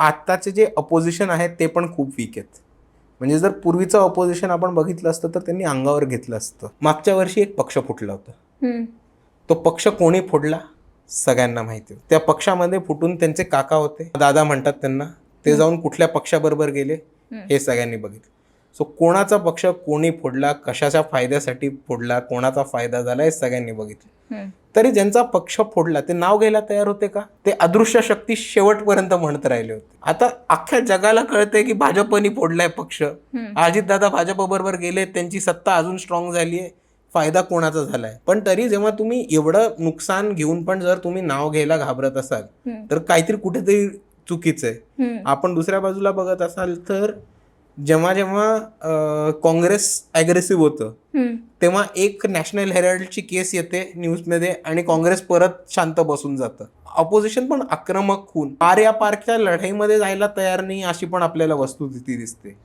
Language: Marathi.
आत्ताचे जे अपोजिशन आहेत ते पण खूप वीक आहेत. म्हणजे जर पूर्वीचं अपोजिशन आपण बघितलं असतं तर त्यांनी अंगावर घेतलं असतं. मागच्या वर्षी एक पक्ष फुटला होता. तो पक्ष कोणी फोडला? सगळ्यांना माहिती होतं. त्या पक्षामध्ये फुटून त्यांचे काका होते. दादा म्हणतात त्यांना ते जाऊन कुठल्या पक्षाबरोबर गेले हे सगळ्यांनी बघितलं. सो कोणाचा पक्ष कोणी फोडला कशाच्या फायद्यासाठी फोडला कोणाचा फायदा झाला हे सगळ्यांनी बघितलं. तरी ज्यांचा पक्ष फोडला ते नाव घ्यायला तयार होते का? ते अदृश्य शक्ती शेवटपर्यंत म्हणत राहिले होते. आता अख्ख्या जगाला कळतंय की भाजपनी फोडलाय पक्ष. अजितदादा भाजप बरोबर गेले त्यांची सत्ता अजून स्ट्रॉंग झाली आहे फायदा कोणाचा झालाय? पण तरी जेव्हा तुम्ही एवढं नुकसान घेऊन पण जर तुम्ही नाव घ्यायला घाबरत असाल. तर काहीतरी कुठेतरी चुकीचं आहे. आपण दुसऱ्या बाजूला बघत असाल तर जेव्हा जेव्हा काँग्रेस अग्रेसिव्ह होतं. तेव्हा एक नॅशनल हेराल्डची केस येते न्यूजमध्ये आणि काँग्रेस परत शांत बसून जातं ऑपोजिशन पण आक्रमक होऊन पार या पारच्या लढाईमध्ये जायला तयार नाही अशी पण आपल्याला वस्तुस्थिती दिसते